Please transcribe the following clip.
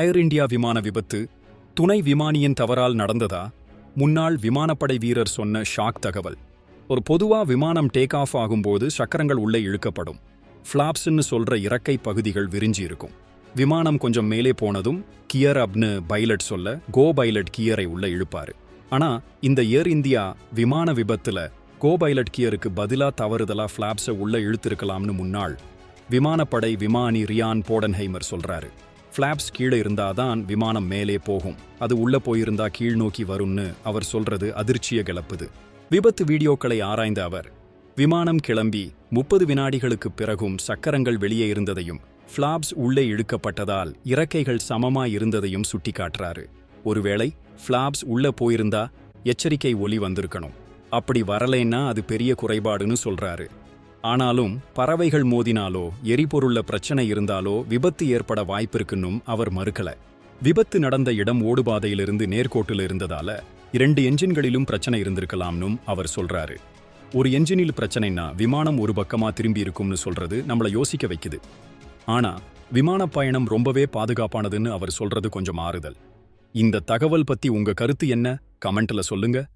ஏர் India விமான விபத்து துணை விமானியின் தவறால் நடந்ததா? முன்னாள் விமானப்படை வீரர் சொன்ன ஷாக் தகவல். ஒரு பொதுவா விமானம் டேக் ஆஃப் ஆகும்போது சக்கரங்கள் உள்ளே இழுக்கப்படும். ஃப்ளாப்ஸ்ன்னு சொல்ற இறக்கை பகுதிகள் விரிஞ்சி இருக்கும் விமானம் கொஞ்சம் மேலே போனதும் கியர் அப்னு பைலட் சொல்ல கோ பைலட் கியரை உள்ள இழுப்பாரு. ஆனா இந்த ஏர் இந்தியா விமான விபத்துல கோ பைலட் கியருக்கு பதிலா தவறுதலா ஃப்ளாப்ஸை உள்ள இழுத்திருக்கலாம்னு முன்னாள் விமானப்படை விமானி ரியான் போடன்ஹைமர் சொல்றாரு. ஃப்ளாப்ஸ் கீழே இருந்தாதான் விமானம் மேலே போகும். அது உள்ள போயிருந்தா கீழ் நோக்கி வரும்னு அவர் சொல்றது அதிர்ச்சியை கிளப்புது. விபத்து வீடியோக்களை ஆராய்ந்த அவர் விமானம் கிளம்பி முப்பது வினாடிகளுக்குப் பிறகும் சக்கரங்கள் வெளியே இருந்ததையும் ஃப்ளாப்ஸ் உள்ளே இழுக்கப்பட்டதால் இறக்கைகள் சமமாய் இருந்ததையும் சுட்டிக்காட்டுறாரு. ஒருவேளை ஃப்ளாப்ஸ் உள்ள போயிருந்தா எச்சரிக்கை ஒலி வந்திருக்கணும். அப்படி வரலைன்னா அது பெரிய குறைபாடுன்னு சொல்றாரு. ஆனாலும் பறவைகள் மோதினாலோ எரிபொருள்ல பிரச்சனை இருந்தாலோ விபத்து ஏற்பட வாய்ப்பிருக்குன்னும் அவர் மறுக்கல. விபத்து நடந்த இடம் ஓடுபாதையிலிருந்து நேர்கோட்டில் இருந்ததால இரண்டு என்ஜின்களிலும் பிரச்சனை இருந்திருக்கலாம்னும் அவர் சொல்றாரு. ஒரு என்ஜினில் பிரச்சனைனா விமானம் ஒரு பக்கமா திரும்பி இருக்கும்னு சொல்றது நம்மள யோசிக்க வைக்குது. ஆனா விமானப் பயணம் ரொம்பவே பாதுகாப்பானதுன்னு அவர் சொல்றது கொஞ்சம் ஆறுதல் இந்த தகவல் பத்தி உங்க கருத்து என்ன? கமெண்ட்ல சொல்லுங்க.